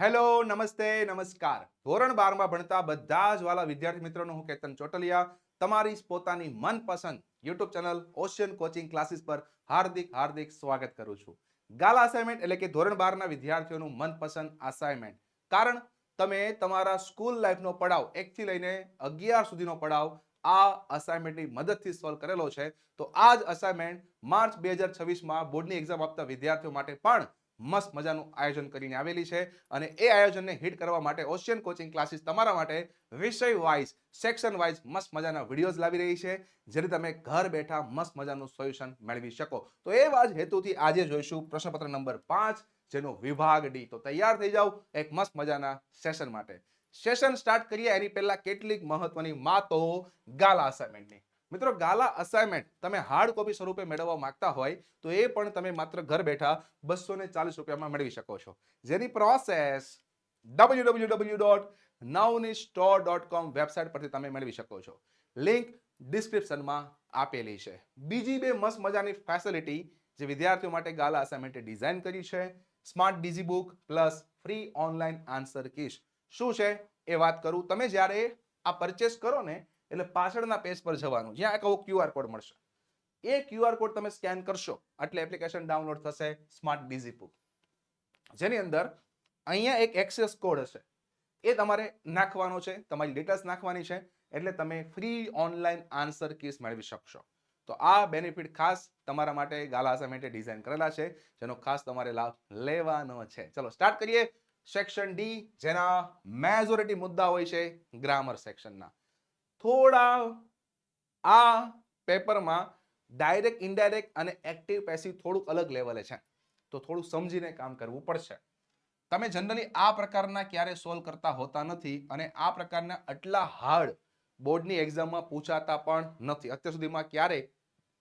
Hello, નમસ્તે, નમસ્કાર. ધોરણ બારમાં ભણતા બધા જ વાલા વિદ્યાર્થી મિત્રોનું હું કેતન ચોટલિયા. તમારી પોતાની મનપસંદ YouTube channel Ocean Coaching Classes પર હાર્દિક હાર્દિક સ્વાગત કરું છું. ગાલા અસાઇનમેન્ટ એટલે કે ધોરણ બારના વિદ્યાર્થીઓનું મનપસંદ અસાઇનમેન્ટ કારણ તમે તમારા સ્કૂલ લાઈફનો પડાવ, એકથી લઈને અગિયાર સુધીનો પડાવ, આ અસાઇનમેન્ટની મદદથી સોલ્વ કરેલો છે. તો આ જ અસાઇનમેન્ટ માર્ચ બે હજાર છવ્વીસમાં બોર્ડની એક્ઝામ આપતા વિદ્યાર્થીઓ માટે પણ મસ્ત મજાનું આયોજન કરીને આવેલી છે અને એ આયોજનને હિટ કરવા માટે ઓશિયન કોચિંગ ક્લાસીસ તમારા માટે વિષય વાઇઝ સેક્શન વાઇઝ મસ્ત મજાના વિડીયોઝ લાવી રહી છે, જેથી તમે ઘર બેઠા મસ્ત મજાનું સોલ્યુશન મેળવી શકો. તો એવા જ હેતુથી આજે જોઈશું પ્રશ્નપત્ર નંબર પાંચ, જેનો વિભાગ ડી. તો તૈયાર થઈ જાઓ એક મસ્ત મજાના સેશન માટે. સેશન સ્ટાર્ટ કરીએ એની પહેલા કેટલીક મહત્વની માતો ગાલા અસાઇનમેન્ટની મિત્રો ગાલા અસાઇનમેન્ટ તમે હાર્ડ કોપી સ્વરૂપે મેળવવા માંગતા હોય તો એ પણ તમે માત્ર ઘર બેઠા બસો ને ચાલીસ રૂપિયામાં મેળવી શકો છો. જેની process W W W dot Navni store dot com website પરથી તમે મેળવી શકો છો. લિંક ડિસ્ક્રિપ્શનમાં આપેલી છે. બીજી બે મસ્ત મજાની ફેસિલિટી જે વિદ્યાર્થીઓ માટે ગાલા અસાઇનમેન્ટે ડિઝાઇન કરી છે. Smart digi book plus free online answer keys શું છે? એ વાત કરું. તમે જ્યારે આ પરચેસ કરો ને એટલે પાછળના પેજ પર જવાનું. જ્યાં એક આવો ક્યુઆર કોડ મળશે. એ ક્યુઆર કોડ તમે સ્કેન કરશો એટલે એપ્લિકેશન ડાઉનલોડ થશે સ્માર્ટ ડીઝી બુક જેની અંદર અહીંયા એક એક્સેસ કોડ હશે. એ તમારે નાખવાનો છે, તમારી ડિટેલ્સ નાખવાની છે, એટલે તમે ફ્રી ઓનલાઈન આન્સર કીસ મેળવી શકશો. તો આ બેનિફિટ ખાસ તમારા માટે ગાલા અસાઇનમેન્ટે ડિઝાઇન કરેલા છે, જેનો ખાસ તમારે લાભ લેવાનો છે. ચલો સ્ટાર્ટ કરીએ. સેક્શન ડી જેના મેજોરિટી મુદ્દા હોય છે ગ્રામર સેક્શનના થોડા આ પેપરમાં ડાયરેક્ટ, ઇનડાયરેક્ટ અને એક્ટિવ પેસિવ થોડુંક અલગ લેવલે છે. તો થોડું સમજીને કામ કરવું પડશે. તમે જનરલી આ પ્રકારના ક્યારે સોલ્વ કરતા હોતા નથી અને આ પ્રકારના આટલા હાર્ડ બોર્ડની એક્ઝામમાં પૂછાતા પણ નથી. અત્યાર સુધીમાં ક્યારેય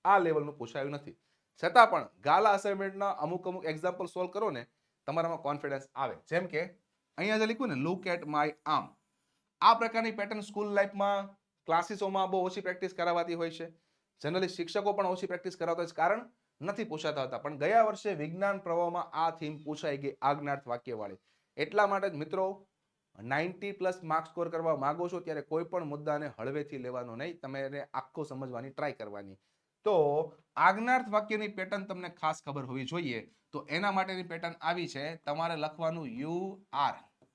આ લેવલનું પૂછાયું નથી. છતાં પણ ગાલા અસાઇનમેન્ટના અમુક અમુક એક્ઝામ્પલ સોલ્વ કરો ને, તમારામાં કોન્ફિડન્સ આવે. જેમ કે, અહીંયા જે લખ્યું ને લુક એટ માય આર્મ આ પ્રકારની પેટર્ન સ્કૂલ લાઈફમાં ક્લાસીસોમાં બહુ ઓછી પ્રેક્ટિસ કરાવાતી હોય છે. જનરલી શિક્ષકો પણ ઓછી પ્રેક્ટિસ કરાવતા હોય છે. કારણ નથી પૂછાતા હતા. પણ ગયા વર્ષે વિજ્ઞાન પ્રવાહમાં આ થીમ પૂછાઈ ગઈ આજ્ઞાર્થ વાક્યવાળી. એટલા માટે જ મિત્રો, નાઇન્ટી પ્લસ માર્ક સ્કોર કરવા માગો છો ત્યારે કોઈ પણ મુદ્દાને હળવેથી લેવાનો નહીં. તમે એને આખો સમજવાની ટ્રાય કરવાની. તો આજ્ઞાર્થ વાક્યની પેટર્ન તમને ખાસ ખબર હોવી જોઈએ. તો એના માટેની પેટર્ન આવી છે. તમારે લખવાનું યુ આર.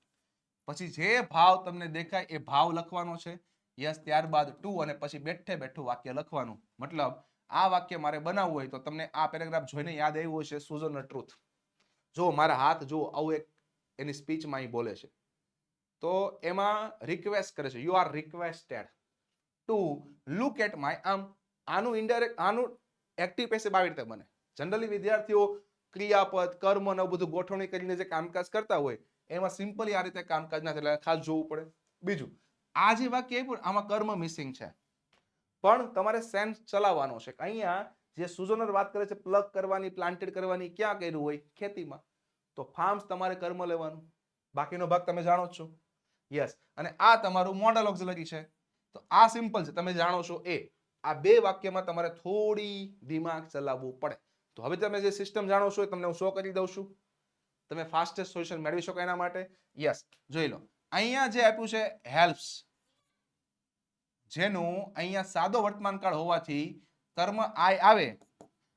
પછી જે ભાવ તમને દેખાય એ ભાવ લખવાનો છે. યસ ત્યારબાદ ટુ અને પછી બેઠે બેઠું વાક્ય લખવાનું. મતલબ આ વાક્ય મારે બનાવવું હોય તો તમને આ પેરેગ્રાફ જોઈને યાદ આવ્યું હશે સુઝન ટ્રુથ જો મારા હાથ, જો આવું એક એની સ્પીચમાં અહીં બોલે છે. તો એમાં રિક્વેસ્ટ કરે છે. You are requested to look at my આમ આનું ઇન્ડાયરેક્ટ આનું એક્ટિવ પેસિવ આવી રીતે બને. જનરલી વિદ્યાર્થીઓ ક્રિયાપદ, કર્મ ને બધું ગોઠવણી કરીને જે કામકાજ કરતા હોય, એમાં સિમ્પલી આ રીતે કામકાજ ના એટલે ખાસ જોવું પડે. બીજું આ જે વાક્ય આપ્યું આમાં કર્મ મિસિંગ છે. પણ તમારે સેન્સ ચલાવવાનો છે અહીંયા જે સુઝોનર વાત કરે છે પ્લગ કરવાની પ્લાન્ટેડ કરવાની, ક્યાં કર્યું હોય, ખેતીમાં. તો ફાર્મ્સ તમારે કર્મ લેવાનું. બાકીનો ભાગ તમે જાણો છો. યસ અને આ તમારું મોડલ ઓક્ઝલરી છે. તો આ સિમ્પલ છે. તમે જાણો છો એ. આ બે વાક્યમાં તમારે થોડી દિમાગ ચલાવવું પડે. તો હવે તમે જે સિસ્ટમ જાણો છો એ તમને હું શો કરી દઉં છું. તમે ફાસ્ટેસ્ટ સોલ્યુશન મેળવી શકો એના માટે. યસ જોઈ લો. અહીંયા જે આપ્યું છે હેલ્પ્સ જેનું અહીંયા સાદો વર્તમાન કાળ હોવાથી કર્મ આય આવે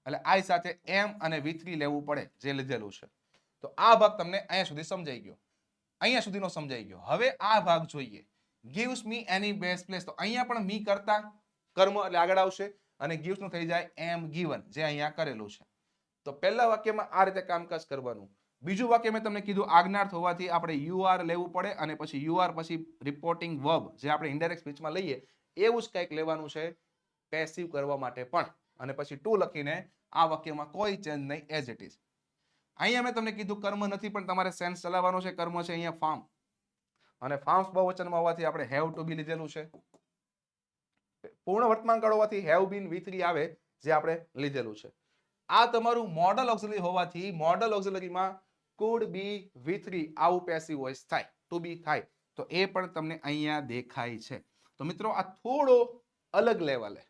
એટલે આય સાથે એમ અને વી લેવું પડે જે લીધેલું છે. તો આ ભાગ તમને અહીંયા સુધી સમજાઈ ગયો. અહીંયા સુધીનો સમજાઈ ગયો. હવે આ ભાગ જોઈએ. Gives me any best place તો અહીંયા પણ મી કરતા કર્મ એટલે આગળ આવશે અને gives નું થઈ જાય એમ ગીવન જે અહીંયા કરેલું છે. તો પહેલા વાક્યમાં આ રીતે કામકાજ કરવાનું. બીજું વાક્ય મેં તમને કીધું આજ્ઞાર્થ હોવાથી આપણે યુ આર લેવું પડે અને પછી યુ આર પછી રિપોર્ટિંગ વર્બ જે આપણે ઇન્ડાયરેક્ટ સ્પીચમાં લઈએ એવું જ કંઈક લેવાનું છે પેસિવ કરવા માટે પણ. અને પછી ટુ લખીને આ વાક્યમાં કોઈ ચેન્જ નહીં એઝ ઇટ ઇઝ અહીંયા મેં તમને કીધું કર્મ નથી, પણ તમારે સેન્સ ચલાવવાનો છે. કર્મ છે અહીંયા ફાર્મ અને ફાર્મ્સ બહુવચનમાં હોવાથી આપણે હેવ ટુ બી લીધેલું છે. પૂર્ણ વર્તમાન કાળ હોવાથી હેવ બીન વી આવે, જે આપણે લીધેલું છે. આ તમારું મોડલ ઓક્સિલરી હોવાથી મોડલ ઓક્સિલરીમાં કુડ બી વી થ્રી આવું પેસિવ વોઇસ થાય ટુ બી થાય. તો એ પણ તમને અહીંયા દેખાય છે. તો મિત્રો આ થોડો અલગ લેવલે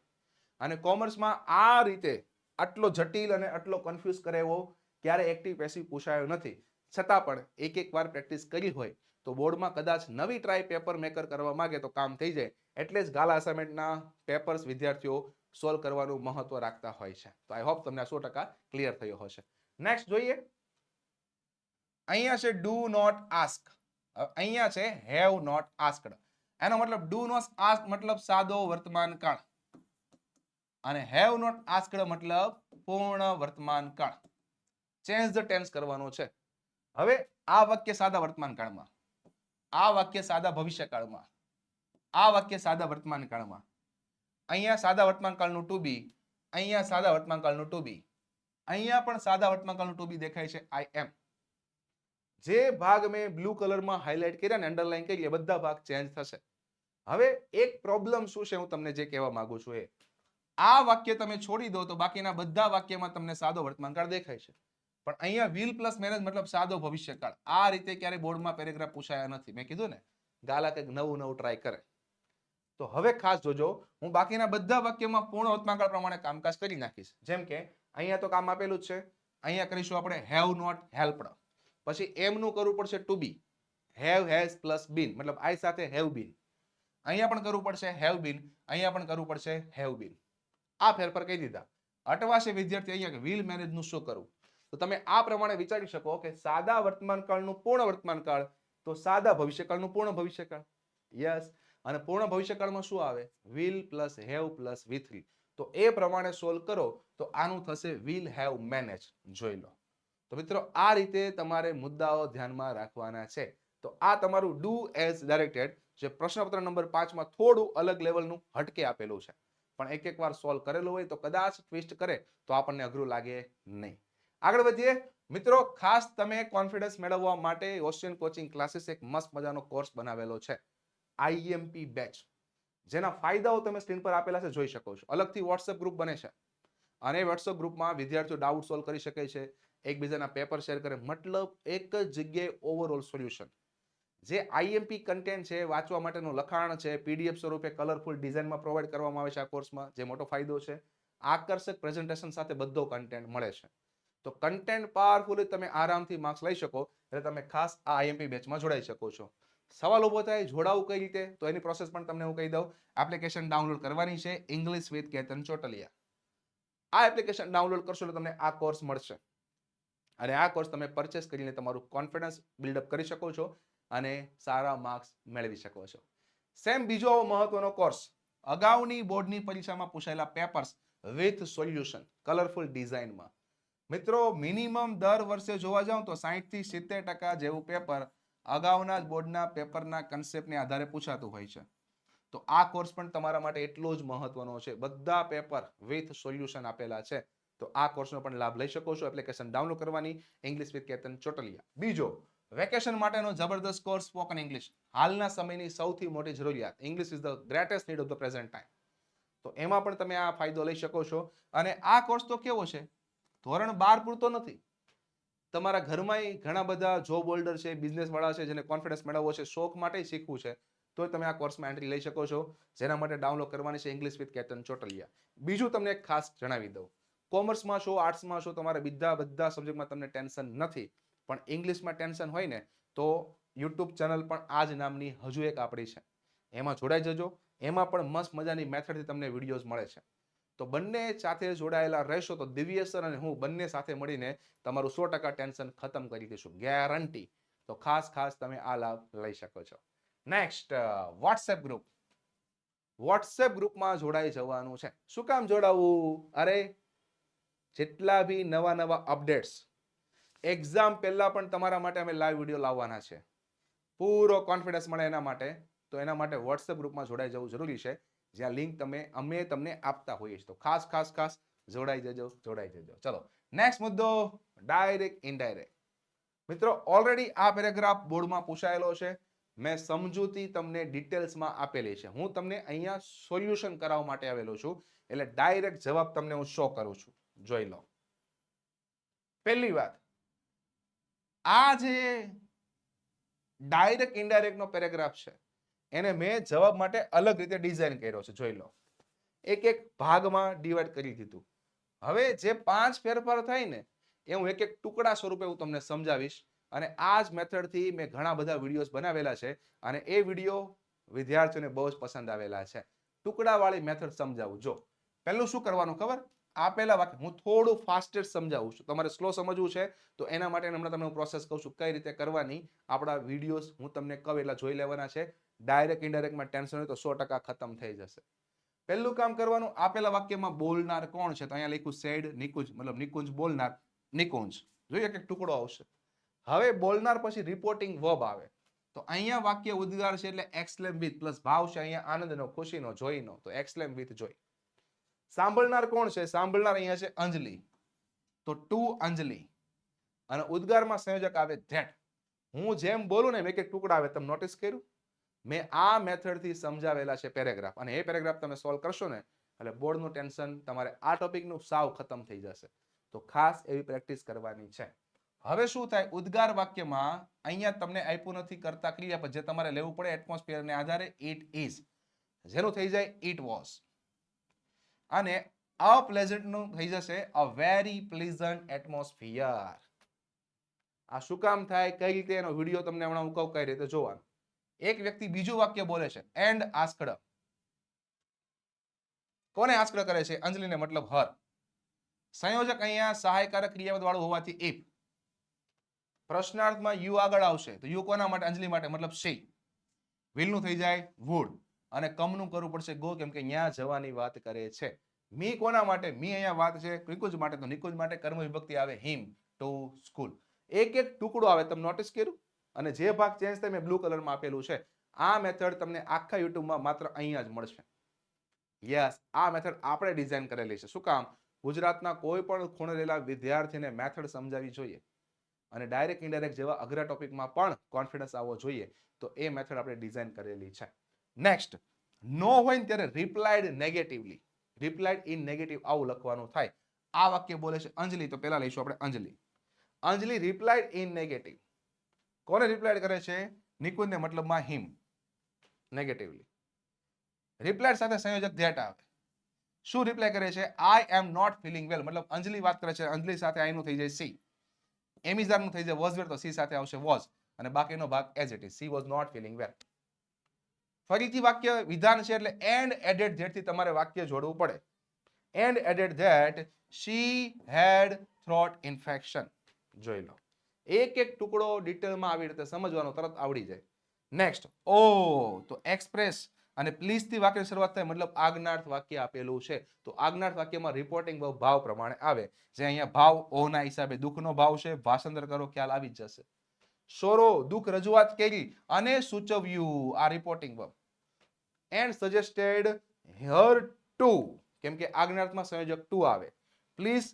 અને કોમર્સમાં આ રીતે આટલો જટિલ અને આટલો કન્ફ્યુઝ કરે એવો ક્યારે એક્ટિવ પેસિવ પૂછાયો નથી. છતાં પણ એક એક વાર પ્રેક્ટિસ કરી હોય તો બોર્ડમાં કદાચ નવી ટ્રાય પેપર મેકર કરવા માંગે તો કામ થઈ જાય. એટલે જ ગાલા અસાઇનમેન્ટના પેપર્સ વિદ્યાર્થીઓ સોલ્વ કરવાનું મહત્વ રાખતા હોય છે. તો આઈ હોપ તમને સો ટકા ક્લિયર થયો હશે. નેક્સ્ટ જોઈએ. અહીંયા છે ડુ નોટ આસ્ક અહીંયા છે હેવ નોટ આસ્કડ એનો મતલબ ડુ નોટ આસ્ક મતલબ સાદો વર્તમાન કાળ. અને હેવ નોટ આસ્કડ મતલબ પૂર્ણ વર્તમાન કાળ. ચેન્જ ધ ટેન્સ કરવાનો છે. હવે આ વાક્ય સાદા વર્તમાન કાળમાં. આ વાક્ય સાદા ભવિષ્ય કાળમાં. આ વાક્ય સાદા વર્તમાન કાળમાં. અહીંયા સાદા વર્તમાન કાળનું ટુ બી અહીંયા સાદા વર્તમાન કાળનું ટુ બી અહીંયા પણ સાદા વર્તમાન કાળનું ટુ બી દેખાય છે આઈ એમ જે ભાગ મેં બ્લુ કલરમાં હાઇલાઇટ કર્યા ને અંડરલાઈન કરી એ બધા ભાગ ચેન્જ થશે. હવે એક પ્રોબ્લેમ શું છે, હું તમને જે કહેવા માંગુ છું એ. આ વાક્ય તમે છોડી દો તો બાકીના બધા વાક્યમાં તમને સાદો વર્તમાનકાળ દેખાય છે. પણ અહીંયા વિલ પ્લસ મેનેજ મતલબ સાદો ભવિષ્યકાળ. આ રીતે ક્યારે બોર્ડમાં પેરેગ્રાફ પૂછાયા નથી. મેં કીધું ને, ગાલા કંઈક નવું નવું ટ્રાય કરે. તો હવે ખાસ જોજો, હું બાકીના બધા વાક્યમાં પૂર્ણ વર્તમાનકાળ પ્રમાણે કામકાજ કરી નાખીશ. જેમ કે, અહીંયા તો કામ આપેલું જ છે. અહીંયા કરીશું આપણે હેવ નોટ હેલ્પડ પછી એમનું કરવું પડશે to be have has plus been મતલબ આઈ સાથે હેવ બીન અહીંયા પણ કરવું પડશે હેવ બીન અહીંયા પણ કરવું પડશે હેવ બીન આ ફેરફાર કહી દીધા. અટવાશે વિદ્યાર્થી અહીંયા વિલ મેનેજનું શું કરવું? તો તમે આ પ્રમાણે વિચારી શકો કે સાદા વર્તમાન કાળનું પૂર્ણ વર્તમાન કાળ, તો સાદા ભવિષ્યકાળનું પૂર્ણ ભવિષ્યકાળ યસ અને પૂર્ણ ભવિષ્યકાળમાં શું આવે? Will plus have plus V three તો એ પ્રમાણે સોલ્વ કરો, તો આનું થશે વિલ હેવ મેનેજ જોઈ લો. તો મિત્રો, આ રીતે તમારે મુદ્દાઓ ધ્યાનમાં રાખવાના છે. તો આ તમારું ડુ એઝ ડાયરેક્ટેડ જે પ્રશ્નપત્ર નંબર પાંચમાં થોડું અલગ લેવલનું હટકે આપેલું છે. પણ એક એક વાર સોલ્વ કરેલું હોય તો કદાચ ટ્વિસ્ટ કરે તો આપણને અઘરું લાગે નહીં. આગળ વધીએ. મિત્રો, ખાસ તમે કોન્ફિડન્સ મેળવવા માટે ઓશિયન કોચિંગ ક્લાસીસ એક મસ્ત મજાનો કોર્સ બનાવેલો છે. આઈએમપી બેચ જેના ફાયદાઓ તમે સ્ક્રીન પર આપેલા છે, જોઈ શકો છો. અલગથી વોટ્સએપ ગ્રુપ બને છે. અને વોટ્સએપ ગ્રુપમાં વિદ્યાર્થીઓ ડાઉટ સોલ્વ કરી શકે છે. એકબીજાના પેપર શેર કરે. મતલબ એક જ જગ્યાએ ઓવરઓલ સોલ્યુશન જે આઈએમપી કન્ટેન્ટ છે, વાંચવા માટેનું લખાણ છે પીડીએફ સ્વરૂપે કલરફુલ ડિઝાઇનમાં પ્રોવાઈડ કરવામાં આવે છે આ કોર્સમાં જે મોટો ફાયદો છે. આકર્ષક પ્રેઝન્ટેશન સાથે બધો કન્ટેન્ટ મળે છે. તો કન્ટેન્ટ પાવરફુલી તમે આરામથી માર્ક્સ લઈ શકો એટલે તમે ખાસ આ આઈએમપી બેચમાં જોડાઈ શકો છો. સવાલ ઊભો થાય, જોડાવું કઈ રીતે? તો એની પ્રોસેસ પણ તમને હું કહી દઉં. એપ્લિકેશન ડાઉનલોડ કરવાની છે ઇંગ્લિશ વિથ કેતન ચોટલિયા આ એપ્લિકેશન ડાઉનલોડ કરશો એટલે તમને આ કોર્સ મળશે. અને આ કોર્સ તમે પરચેસ કરીને તમારું કોન્ફિડન્સ બિલ્ડઅપ કરી શકો છો અને સારા માર્ક્સ મેળવી શકો છો. સેમ બીજો મહત્વનો કોર્સ અગાઉની બોર્ડની પરીક્ષામાં પૂછાયેલા પેપર્સ વિથ સોલ્યુશન કલરફુલ ડિઝાઇનમાં મિત્રો મિનિમમ દર વર્ષે જોવા જાવ તો સાહીઠથી સિત્તેર ટકા જેવું પેપર અગાઉના જ બોર્ડના પેપરના કન્સેપ્ટને આધારે પૂછાતું હોય છે. તો આ કોર્સ પણ તમારા માટે એટલો જ મહત્વનો છે. બધા પેપર વિથ સોલ્યુશન આપેલા છે. તો આ કોર્સનો પણ લાભ લઈ શકો છો. એપ્લિકેશન ડાઉનલોડ કરવાની. ઇંગ્લિશ વિથ કેતન ચોટલિયા બીજો વેકેશન માટેનો જબરદસ્ત કોર્સ સ્પોકન ઇંગ્લિશ હાલના સમયની સૌથી મોટી જરૂરિયાત. English is the greatest need of the present time તો એમાં પણ તમે આ ફાયદો લઈ શકો છો. અને આ કોર્સ તો કેવો છે? ધોરણ બાર પૂરતો નથી. તમારા ઘરમાંય ઘણા બધા જોબ હોલ્ડર છે બિઝનેસવાળા છે, જેને કોન્ફિડન્સ મેળવવો છે, શોખ માટે શીખવું છે. તો તમે આ કોર્સમાં એન્ટ્રી લઈ શકો છો. જેના માટે ડાઉનલોડ કરવાની છે ઇંગ્લિશ વિથ કેતન ચોટલિયા બીજું તમને એક ખાસ જણાવી દઉં. કોમર્સમાં છો, આર્ટ્સમાં છો, તમારે બીજા બધા સબ્જેક્ટમાં તમને ટેન્શન નથી. પણ ઇંગ્લિશમાં ટેન્શન હોય ને, તો યુટ્યુબ ચેનલ પણ આ જ નામની હજુ એક આપણી છે. એમાં જોડાઈ જજો. એમાં પણ મસ્ત મજાની મેથડથી તમને વિડીયોઝ મળે છે. તો બંને સાથે જોડાયેલા રહેશો તો દિવ્યસર અને હું બંને સાથે મળીને તમારું સો ટકા ટેન્શન ખતમ કરી દઈશું. ગેરંટી. તો ખાસ ખાસ તમે આ લાભ લઈ શકો છો. નેક્સ્ટ વોટ્સએપ ગ્રુપ વોટ્સએપ ગ્રુપમાં જોડાઈ જવાનું છે. શું કામ જોડાવવું અરે જેટલા બી નવા નવા અપડેટ્સ એક્ઝામ પહેલાં પણ તમારા માટે અમે લાઈવ વીડિયો લાવવાના છે. પૂરો કોન્ફિડન્સ મળે એના માટે. તો એના માટે વોટ્સએપ ગ્રુપમાં જોડાઈ જવું જરૂરી છે. જ્યાં લિંક તમે, અમે તમને આપતા હોઈએ છીએ. તો ખાસ ખાસ ખાસ જોડાઈ જજો જોડાઈ જજો. ચલો નેક્સ્ટ મુદ્દો ડાયરેક્ટ ઇનડાયરેક્ટ મિત્રો ઓલરેડી આ પેરેગ્રાફ બોર્ડમાં પૂછાયેલો છે. મેં સમજૂતી તમને ડિટેલ્સમાં આપેલી છે. હું તમને અહીંયા સોલ્યુશન કરાવવા માટે આવેલો છું. એટલે ડાયરેક્ટ જવાબ તમને હું શો કરું છું. જોઈ લો. પહેલી વાત, આ જે ડાયરેક્ટ ઇનડાયરેક્ટ નો પેરેગ્રાફ છે, એને મેં જવાબ માટે અલગ રીતે ડિઝાઇન કર્યો છે, જોઈ લો. એક એક ભાગમાં ડિવાઈડ કરી દીધું. હવે જે પાંચ ફેરફાર થાય ને, એ હું એક એક ટુકડા સ્વરૂપે હું તમને સમજાવીશ. અને આ જ મેથડથી મેં ઘણા બધા વિડીયોઝ બનાવેલા છે અને એ વીડિયો વિદ્યાર્થીઓને બહુ જ પસંદ આવેલા છે. ટુકડાવાળી મેથડ સમજાવું. જો, પહેલું શું કરવાનું ખબર? આપેલા વાક્ય, હું થોડું ફાસ્ટેસ્ટ સમજાવું છું. તમારે સ્લો સમજવું છે, તો એના માટે હમણાં તમને હું પ્રોસેસ કહું છું કઈ રીતે કરવાની. આપણા વિડીયોઝ હું તમને કહું એટલા જોઈ લેવાના છે. ડાયરેક્ટ ઇન્ડાયરેક્ટમાં ટેન્શન હોય તો સો ટકા ખતમ થઈ જશે. પહેલું કામ કરવાનું, આપેલા વાક્યમાં બોલનાર કોણ છે? તો અહીંયા લખ્યું સેડ, નિકુંજ, મતલબ નિકુંજ બોલનાર, નિકુંજ. જોઈએ કે ટુકડો આવશે. હવે બોલનાર પછી રિપોર્ટિંગ વર્બ આવે. તો અહીંયા વાક્ય ઉદ્ગાર છે એટલે એક્સલેમ વિથ પ્લસ ભાવ છે અહીંયા આનંદનો, ખુશીનો, જોઈનો. તો એક્સલેમ વિથ જોઈ. સાંભળનાર કોણ છે? સાંભળનાર અહીંયા છે અંજલિ. તો ટુ અંજલિ. અને ઉદ્ગારમાં સંયોજક આવે ધેટ હું જેમ બોલું ને એક એક ટુકડા આવે. તમે નોટિસ કર્યું? મેં આ મેથડથી સમજાવેલા છે પેરેગ્રાફ અને એ પેરેગ્રાફ તમે સોલ્વ કરશો ને, એટલે બોર્ડનું ટેન્શન તમારે આ ટોપિકનું સાવ ખતમ થઈ જશે. તો ખાસ એવી પ્રેક્ટિસ કરવાની છે. હવે શું થાય? ઉદ્ગાર વાક્યમાં અહીંયા તમને આપ્યું નથી કરતા ક્રિયાપદ જે તમારે લેવું પડે એટમોસ્ફિયરને આધારે ઇટ ઇઝ જેનું થઈ જાય ઇટ વોઝ અને આ પ્લેઝન્ટનું થઈ જશે અ વેરી પ્લીઝન્ટ એટમોસ્ફિયર આ શું કામ થાય? કઈ રીતે એનો વીડિયો તમને હમણાં હું કહું, કઈ રીતે જોવાનું? એક વ્યક્તિ બીજું વાક્ય બોલે છે એન્ડ આસ્કડ કોને આસ્કડ કરે છે? અંજલિને મતલબ હર સંયોજક અહીંયા સહાયકારક ક્રિયાપદ વાળું હોવાથી ઇફ પ્રશ્નાર્થમાં યુ આગળ આવશે, તો યુ કોના માટે? અંજલિ માટે, મતલબ સી વિલનું થઈ જાય વુડ અને કમનું કરવું પડશે. ગો કેમ કે ન્યા જવાની વાત કરે છે. મી કોના માટે? મી અહીંયા વાત છે નિકુંજ માટે. તો નિકુંજ માટે કર્મ વિભક્તિ આવે હિમ ટુ સ્કૂલ. એક એક ટુકડો આવે. તમે નોટિસ કર્યું? અને જે ભાગ ચેન્જ થાય, મેં બ્લુ કલરમાં આપેલું છે. આ મેથડ તમને આખા યુટ્યુબમાં માત્ર અહીંયા જ મળશે. યસ આ મેથડ આપણે ડિઝાઇન કરેલી છે. શું કામ? ગુજરાતના કોઈ પણ ખૂણે રહેલા વિદ્યાર્થીને મેથડ સમજાવવી જોઈએ. અને ડાયરેક્ટ ઇન્ડાયરેક્ટ જેવા અઘરા ટોપિકમાં પણ કોન્ફિડન્સ આવવો જોઈએ. તો એ મેથડ આપણે ડિઝાઇન કરેલી છે. નેક્સ્ટ નો હોય ને ત્યારે replied negatively replied in negative આવું લખવાનું થાય. આ વાક્ય બોલે છે અંજલિ, તો પહેલા લઈશું આપણે Anjali. Anjali replied in negative કોને રિપ્લાઇડ કરે છે? નિકુંજને મતલબમાં હિમ નેગેટિવલી રિપ્લાઇડ સાથે સંયોજક ધેટ આવે. શું રિપ્લાય કરે છે? આઈ એમ નોટ ફિલિંગ વેલ મતલબ અંજલિ વાત કરે છે. અંજલિ સાથે આઈનું થઈ જાય સી એમિઝારનું થઈ જાય વોઝ વેર તો સી સાથે આવશે વોઝ અને બાકીનો ભાગ as it is she was not feeling well ફરીથી વાક્ય વિધાન છે એટલે એન્ડ એડેડ ધેટથી તમારે વાક્ય જોડવું પડે. And added that she had throat infection જોઈ લો. એક એક ટુકડો ડિટેલમાં આવી રીતે સમજવાનો તરત આવડી જાય. નેક્સ્ટ ઓ, તો એક્સપ્રેસ અને પ્લીઝથી વાક્યની શરૂઆત થાય મતલબ આજ્ઞાર્થ વાક્ય આપેલું છે. તો આજ્ઞાર્થ વાક્યમાં રિપોર્ટિંગ ભાવ પ્રમાણે આવે. જે અહીંયા ભાવ, ઓના હિસાબે દુઃખનો ભાવ છે. ભાષાંતર કરો, ખ્યાલ આવી જ જશે. સોરો, દુઃખ રજૂઆત કરી અને સૂચવ્યું આ reporting verb and suggested her to કેમ કે આજ્ઞાર્થમાં સંયોજક ટુ આવે. પ્લીઝ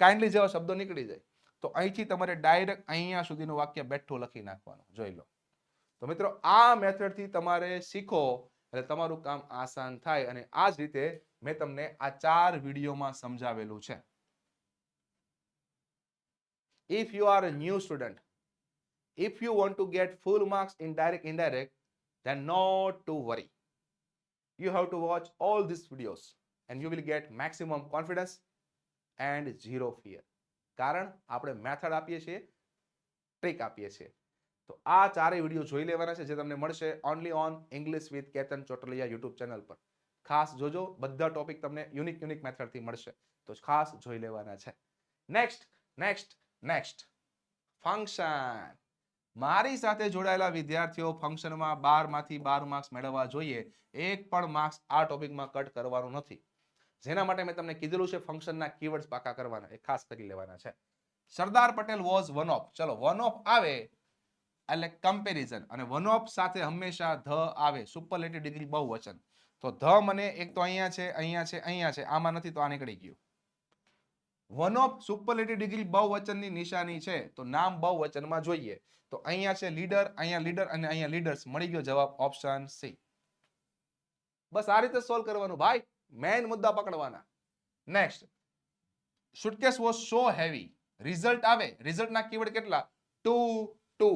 કાઇન્ડલી જેવા શબ્દો નીકળી જાય. તો અહીંથી તમારે ડાયરેક્ટ અહીંયા સુધીનું વાક્ય બેઠું લખી નાખવાનું. જોઈ લો. તો મિત્રો, આ મેથડથી તમારે શીખો એટલે તમારું કામ આસાન થાય અને આ જ રીતે મેં તમને આ ચાર વિડીયોમાં સમજાવેલું છે. If you are a new student, if you want to get full marks in direct, indirect, then not to worry. You have to watch all these videos and you will get maximum confidence and zero fear. કારણ આપણે method આપીએ છીએ trick આપીએ છીએ. તો આ ચારેય video જોઈ લેવાના છે જે તમને મળશે only on English with Ketan Chotaliya YouTube channel પર. ખાસ જોજો, બધા ટોપિક તમને યુનિક યુનિક મેથડથી મળશે. તો ખાસ જોઈ લેવાના છે. નેક્સ્ટ નેક્સ્ટ નેક્સ્ટ ફંક્શન મારી સાથે જોડાયેલા વિદ્યાર્થીઓ ફંક્શનમાં બારમાંથી બાર માર્ક્સ મેળવવા જોઈએ. એક પણ માર્ક્સ આ ટોપિકમાં કટ કરવાનું નથી. જેના માટે મેં તમને કીધેલું છે ફંક્શનના કીવર્ડ્સ પાકા કરવાના. એ ખાસ કરી લેવાના છે. Sardar Patel was one of ચલો વન ઓફ આવે એટલે કમ્પેરિઝન અને વન ઓફ સાથે હંમેશા ધ આવે. સુપરલેટિવ ડિગ્રી બહુવચન. તો ધ મને એક તો અહીંયા છે અહીંયા છે અહીંયા છે. આમાં નથી તો આ નીકળી ગયું. વન ઓફ સુપરલેટિવ ડિગ્રી બહુવચનની નિશાની છે. તો નામ બહુવચનમાં જોઈએ. તો અહીંયા છે લીડર અહીંયા લીડર અને અહીંયા લીડર્સ મળી ગયો જવાબ ઓપ્શન સી બસ આ રીતે સોલ્વ કરવાનું. ભાઈ મેઇન મુદ્દા પકડવાના. Next suitcase was so heavy result આવે. રિઝલ્ટના કીવર્ડ કેટલા? Too to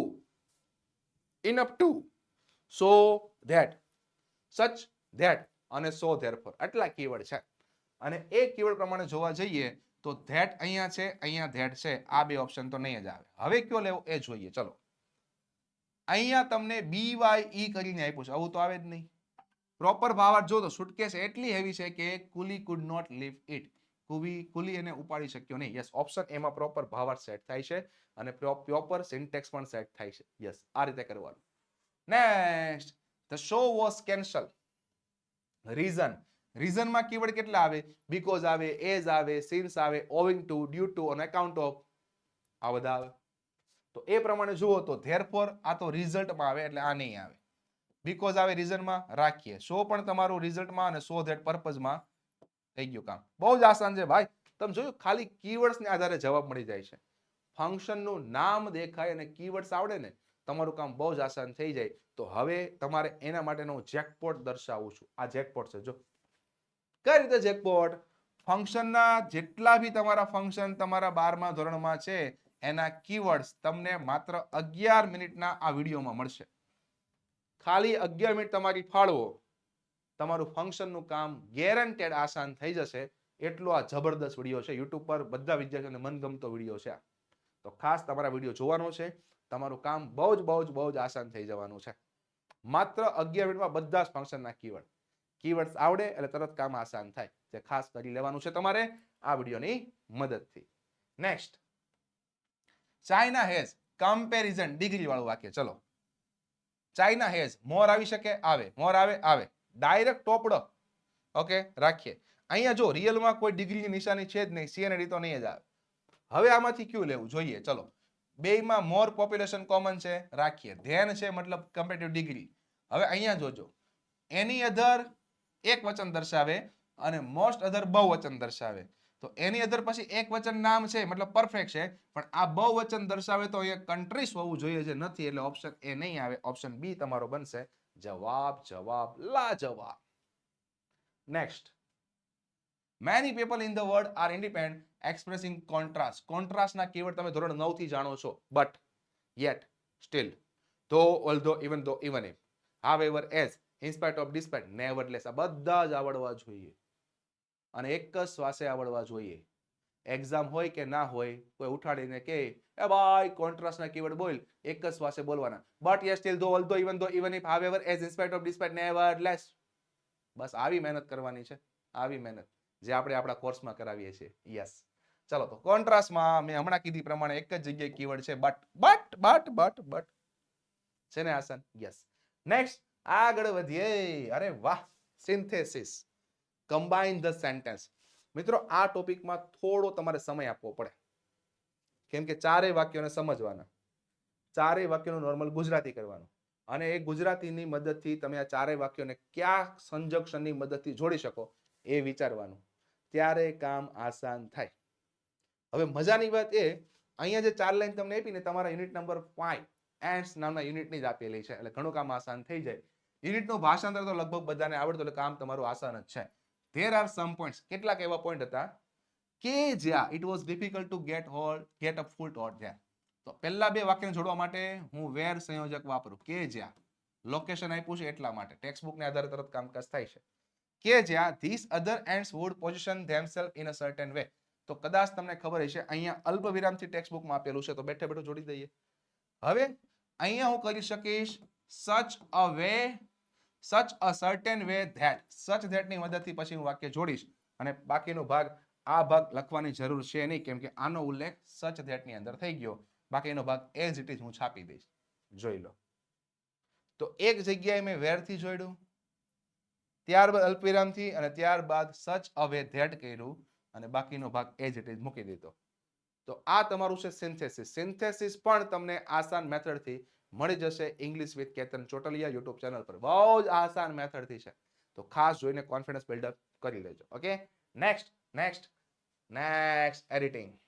up to so that such that અને સો ધેરફોર આટલા કીવર્ડ છે. અને એ કીવર્ડ પ્રમાણે જોવા જઈએ તો ધેટ અહીંયા છે, અહીંયા ધેટ છે, આ બે ઓપ્શન તો નહીં જ આવે. હવે કયો લેવો? એ જોઈએ. ચલો. અહીંયા તમને બી વાય ઈ કરીને આપ્યું છે. આવું તો આવે જ નહીં. પ્રોપર ભાવાર્થ જો તો સુટકેસ એટલી હેવી છે કે coolie could not leave it કુવી coolie એને ઉપાડી શક્યો નહીં. યસ ઓપ્શન એમાં પ્રોપર ભાવાર્થ સેટ થાય છે અને પ્રોપર સિન્ટેક્સ પણ સેટ થાય છે. યસ આ રીતે કરવાનું. Next the show was cancel reason રીઝનમાં keyword કેટલા આવે? બીકોઝ આવે એઝ આવે સિન્સ આવે ઓવિંગ ટુ ડ્યુ ટુ અને એકાઉન્ટ ઓફ આ બધા આવે. તો એ પ્રમાણે જુઓ તો ધેરફોર આ તો રિઝલ્ટમાં આવે એટલે આ નહીં આવે. બીકોઝ આવે રીઝનમાં રાખીએ. શો પણ તમારું રિઝલ્ટમાં અને સો ધેટ પર્પઝમાં થઈ ગયું કામ. બહુ જ આસાન છે ભાઈ. તમે જોયું ખાલી કીવર્ડ્સને આધારે જવાબ મળી જાય છે. ફંક્શનનું નામ દેખાય અને કીવર્ડ્સ આવડે ને તમારું કામ બહુ જ આસાન થઈ જાય. તો હવે તમારે એના માટેનો જેકપોટ દર્શાવું છું. આ જેકપોટ છે, જો. કઈ રીતે જેકપોટ ફંક્શનના જેટલા બી તમારા ફંક્શન તમારા બારમા ધોરણમાં છે, એના કીવર્ડ્સ તમને માત્ર અગિયાર મિનિટના આ વિડીયોમાં મળશે. ખાલી અગિયાર મિનિટ તમારી ફાળવો, તમારું ફંક્શનનું કામ ગેરંટેડ આસાન થઈ જશે. એટલો આ જબરદસ્ત વીડિયો છે. યુટ્યુબ પર બધા વિદ્યાર્થીઓને મનગમતો વીડિયો છે તો ખાસ તમારા વીડિયો જોવાનો છે. તમારું કામ બહુ જ બહુ જ બહુ જ આસાન થઈ જવાનું છે. માત્ર અગિયાર મિનિટમાં બધા જ ફંક્શનના કીવર્ડ કીવર્ડ્સ આવડે એટલે તરત કામ આસાન થાય. જે ખાસ કરી લેવાનું છે તમારે આ વિડીયોની મદદથી. Next China has comparison degree વાળું વાક્ય. ચલો. ચાઇના હેઝ મોર આવી શકે? આવે. મોર આવે? આવે. ડાયરેક્ટ ટોપડો ઓકે રાખીએ. અહીંયા જો રિયલમાં કોઈ ડિગ્રીની નિશાની છે જ નહીં. સીએનડી તો નહીં જ આવે. હવે આમાંથી ક્યુ લેવું? જોઈએ. ચલો. બેયમાં મોર પોપ્યુલેશન કોમન છે. રાખીએ. ધેન છે મતલબ કમ્પેરેટિવ ડિગ્રી હવે અહીંયા જોજો. એની અધર એક વચન દર્શાવે અને મોસ્ટ અધર બહુવચન દર્શાવે. તો એની અધર પછી એક વચન નામ છે, મતલબ પરફેક્ટ છે, પણ આ બહુવચન દર્શાવે તો એ કન્ટ્રીસ હોવું જોઈએ જે નથી, એટલે ઓપ્શન એ નહીં આવે. ઓપ્શન બી તમારો બનશે, જવાબ જવાબ લા જવાબ next many people in the world are independ expressing contrast કોન્ટ્રાસ્ટના keyword તમે ધોરણ 9 થી જાણો છો but yet still though although even though even if however as in spite of despite nevertheless આ બધા જ આવડવા જોઈએ. અને એક જ શ્વાસે આવડવા જોઈએ. એક્ઝામ હોય કે ના હોય, કોઈ ઉઠાડીને કે, એ ભાઈ કોન્ટ્રાસ્ટના કીવર્ડ બોલ. એક જ શ્વાસે બોલવાના. But yes still though although even though even if however as in spite of despite nevertheless બસ આવી મહેનત કરવાની છે. આવી મહેનત. જે આપણે આપણા કોર્સમાં કરાવીએ છીએ. યસ ચલો તો કોન્ટ્રાસ્ટમાં મેં હમણાં કીધી પ્રમાણે એક જ જગ્યાએ કીવર્ડ છે but but but but but છે ને આસન યસ નેક્સ્ટ આગળ વધીએ. અરે વાહ સિન્થેસિસ કમ્બાઈન ધ સેન્ટેન્સ મિત્રો, આ ટોપિકમાં થોડો તમારે સમય આપવો પડે. કેમ કે ચારેય વાક્યોને સમજવાના. ચારેય વાક્યોનું નોર્મલ ગુજરાતી કરવાનું. અને એ ગુજરાતીની મદદથી તમે આ ચારેય વાક્યોને કયા સંજક્શનની મદદથી જોડી શકો એ વિચારવાનું. ત્યારે કામ આસાન થાય. હવે મજાની વાત એ, અહીંયા જે ચાર લાઈન તમને આપીને તમારા યુનિટ નંબર ફાઈવ એન્ડ્સ નામના યુનિટની જ આપેલી છે. એટલે ઘણું કામ આસાન થઈ જાય. યુનિટનું ભાષાંતર તો લગભગ બધાને આવડતું, એટલે કામ તમારું આસાન જ છે. ધેર આર સમ પોઈન્ટ્સ કેટલાક એવા પોઈન્ટ હતા કે જ્યાં it was difficult to get hold get a foothold there તો પહેલા બે વાક્યને જોડવા માટે હું વેર સંયોજક વાપરું. કે જ્યાં. લોકેશન આપ્યું છે એટલા માટે. ટેક્સ્ટ બુકને આધારે તરત કામકાજ થાય છે. કે જ્યાં this other ends would position themself in a certain way તો કદાચ તમને ખબર હશે, અહીંયા અલ્પ વિરામથી ટેક્સ્ટબુકમાં આપેલું છે, તો બેઠે બેઠો જોડી દઈએ. હવે અહીંયા હું કરી શકીશ સચ અ વે સચ અ સર્ટેન વે ધેટ સચ ધેટની મદદથી પછી હું વાક્ય જોડીશ અને બાકીનો ભાગ, આ ભાગ લખવાની જરૂર છે નહીં, કેમ કે આનો ઉલ્લેખ સચ ધેટની અંદર થઈ ગયો. બાકીનો ભાગ એઝ ઇટ ઇઝ હું છાપી દઈશ. જોઈ લો. તો એક જગ્યાએ મેં વેરથી જોડ્યું, ત્યારબાદ અલ્પવિરામથી અને ત્યારબાદ સચ અવે ધેટ કર્યું અને બાકીનો ભાગ એઝ ઇટ ઇઝ મૂકી દીધો. તો આ તમારું છે સિન્થેસિસ સિન્થેસિસ પણ તમને આસાન મેથડથી મળી જશે English with Ketan Chotaliya YouTube channel પર. બહુ જ આસાન મેથડથી છે. તો ખાસ જોઈને કોન્ફિડન્સ બિલ્ડઅપ કરી લેજો. Okay next next next editing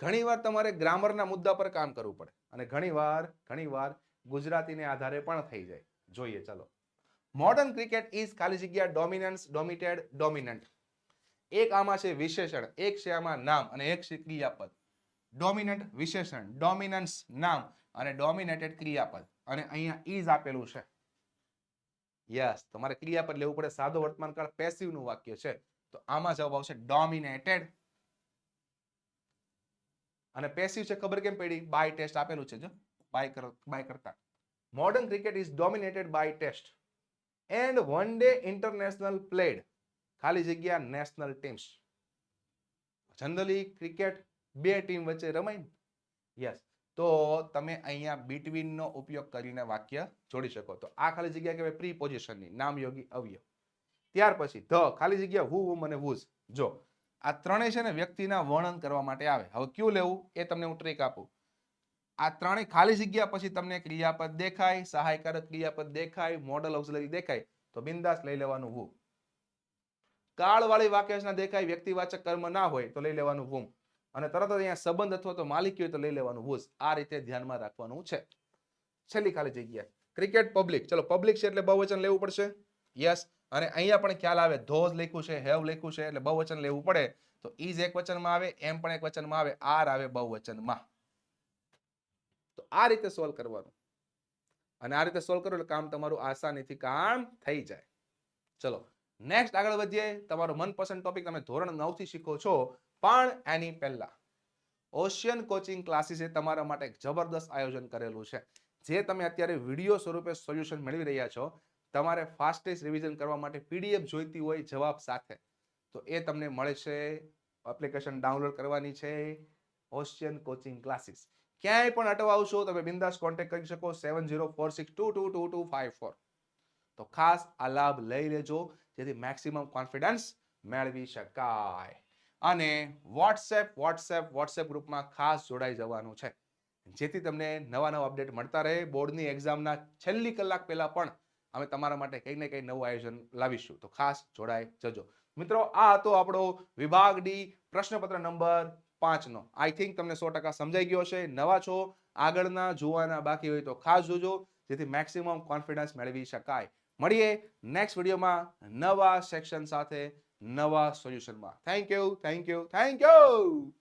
ઘણીવાર તમારે ગ્રામરના મુદ્દા પર કામ કરવું પડે. અને ઘણીવાર ઘણીવાર ગુજરાતીને આધારે પણ થઈ જાય. જોઈએ, ચલો. મોડર્ન ક્રિકેટ ઇઝ ખાલી જગ્યા ડોમિનન્સ ડોમિટેડ ડોમિનન્ટ એક આમાં છે વિશેષણ, એક છે આમાં નામ, અને એક છે ક્રિયાપદ. ડોમિનન્ટ વિશેષણ ડોમિનન્સ નામ અને ડોમિનેટેડ ક્રિયાપદ. અને અહીંયા ઇઝ આપેલું છે. યસ તમારે ક્રિયાપદ લેવું પડે. સાદો વર્તમાનકાળ પેસિવનું વાક્ય છે. તો આમાં જવાબ આવશે ડોમિનેટેડ અને પેસિવ છે, ખબર કેમ પડી? બાય ટેસ્ટ આપેલું છે, જો. બાય કર બાય કરતા. Modern cricket is dominated by test and one day international played ખાલી જગ્યા નેશનલ ટીમ્સ જનરલી ક્રિકેટ બે ટીમ વચ્ચે રમાય યસ તો તમે અહીંયા between નો ઉપયોગ કરીને વાક્ય જોડી શકો. તો આ ખાલી જગ્યા કહેવાય પ્રી પોઝિશનની નામયોગી અવયવ. ત્યાર પછી ધ. ખાલી જગ્યા હુ હુમ અને હુઝ જો, આ ત્રણેય છે ને વ્યક્તિના વર્ણન કરવા માટે આવે. હવે કયું લેવું? એ તમને હું ટ્રીક આપું. આ ત્રણેય ખાલી જગ્યા પછી તમને ક્રિયાપદ દેખાય, સહાયકારક ક્રિયાપદ દેખાય મોડલ ઓક્સિલરી દેખાય. તો બિંદાસ લઈ લેવાનું હું કાળવાળી વાક્યરચના દેખાય, વ્યક્તિવાચક કર્મ ના હોય તો લઈ લેવાનું હુમ અને તરત જ અહીંયા સંબંધ અથવા તો માલિકી હોય તો લઈ લેવાનું. હુઝ આ રીતે ધ્યાનમાં રાખવાનું છે. છેલ્લી ખાલી જગ્યા. Cricket public. ચલો, પબ્લિક છે એટલે બહુવચન લેવું પડશે. યસ. અને અહીંયા પણ ખ્યાલ આવે. ધોઝ લખ્યું છે, હેવ લખ્યું છે એટલે બહુવચન લેવું પડે. તો ઇઝ એક વચનમાં આવે, એમ પણ એક વચનમાં આવે. આર આવે બહુવચનમાં. તો આ રીતે સોલ્વ કરવાનું. અને આ રીતે સોલ્વ કરો એટલે કામ તમારું આસાનીથી કામ થઈ જાય. ચલો નેક્સ્ટ આગળ વધીએ. તમારો મનપસંદ ટોપિક તમે ધોરણ નવથી શીખો છો. પણ એની પહેલા ઓશિયન કોચિંગ ક્લાસીસે તમારા માટે એક જબરદસ્ત આયોજન કરેલું છે. જે તમે અત્યારે વીડિયો સ્વરૂપે સોલ્યુશન મેળવી રહ્યા છો, તમારે ફાસ્ટેસ્ટ રિવિઝન કરવા માટે પીડીએફ જોઈતી હોય જવાબ સાથે. તો એ તમને મળે છે, એપ્લિકેશન ડાઉનલોડ કરવાની છે, ઓશિયન કોચિંગ ક્લાસીસ. ક્યાંય પણ અટવાવશો, તમે બિંદાસ કોન્ટેક્ટ કરી શકો seven zero four six two two two two five four તો ખાસ આ લાભ લઈ લેજો, જેથી મેક્સિમમ કોન્ફિડન્સ મેળવી શકાય. અને વોટ્સએપ વોટ્સએપ વોટ્સએપ ગ્રુપમાં ખાસ જોડાઈ જવાનું છે. જેથી તમને નવા નવા અપડેટ મળતા રહે. બોર્ડની એક્ઝામના છેલ્લી કલાક પહેલાં પણ અમે તમારા માટે કંઈક ને કંઈ નવું આયોજન લાવીશું. તો ખાસ જોડાઈ જજો. મિત્રો, આ હતો આપણો વિભાગ ડી પ્રશ્નપત્ર નંબર પાંચનો. આઈ થિંક તમને સો ટકા સમજાઈ ગયો છે નવા છો, આગળના જોવાના બાકી હોય તો ખાસ જોજો, જેથી મેક્સિમમ કોન્ફિડન્સ મેળવી શકાય. મળીએ નેક્સ્ટ વિડીયોમાં નવા સેક્શન સાથે. નવા સોલ્યુશનમાં. Thank you thank you thank you